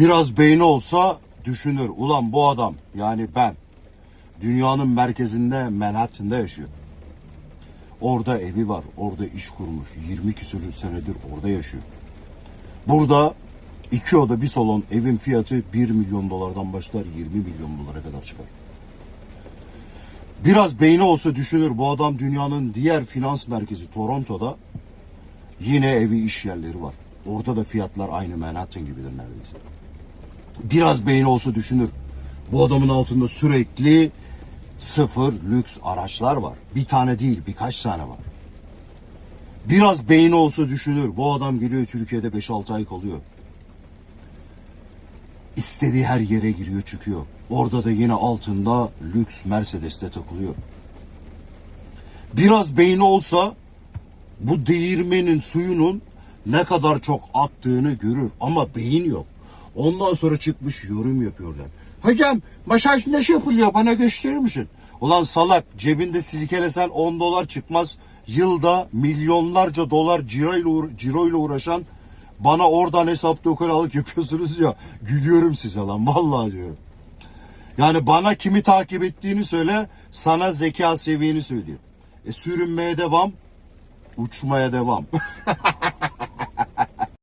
Biraz beyni olsa düşünür. Ulan bu adam yani ben dünyanın merkezinde Manhattan'da yaşıyor. Orada evi var. Orada iş kurmuş. 20 küsur senedir orada yaşıyor. Burada iki oda bir salon evin fiyatı 1 milyon dolardan başlar 20 milyon dolara kadar çıkar. Biraz beyni olsa düşünür bu adam dünyanın diğer finans merkezi Toronto'da yine evi iş yerleri var. Orada da fiyatlar aynı Manhattan gibidir neredeyse. Biraz beyni olsa düşünür. Bu adamın altında sürekli sıfır lüks araçlar var. Bir tane değil birkaç tane var. Biraz beyni olsa düşünür. Bu adam geliyor Türkiye'de 5-6 ay kalıyor. İstediği her yere giriyor çıkıyor. Orada da yine altında lüks Mercedes'te takılıyor. Biraz beyni olsa bu değirmenin suyunun ne kadar çok aktığını görür ama beyin yok. Ondan sonra çıkmış yorum yapıyorlar. Hocam masaj nasıl yapılıyor bana gösterir misin? Ulan salak cebinde silkelesen 10 dolar çıkmaz. Yılda milyonlarca dolar ciroyla, ciroyla uğraşan bana oradan hesapta ukalalık yapıyorsunuz ya. Gülüyorum size lan vallahi diyorum. Yani bana kimi takip ettiğini söyle, sana zeka seviyeni söyleyeyim. E sürünmeye devam, uçmaya devam.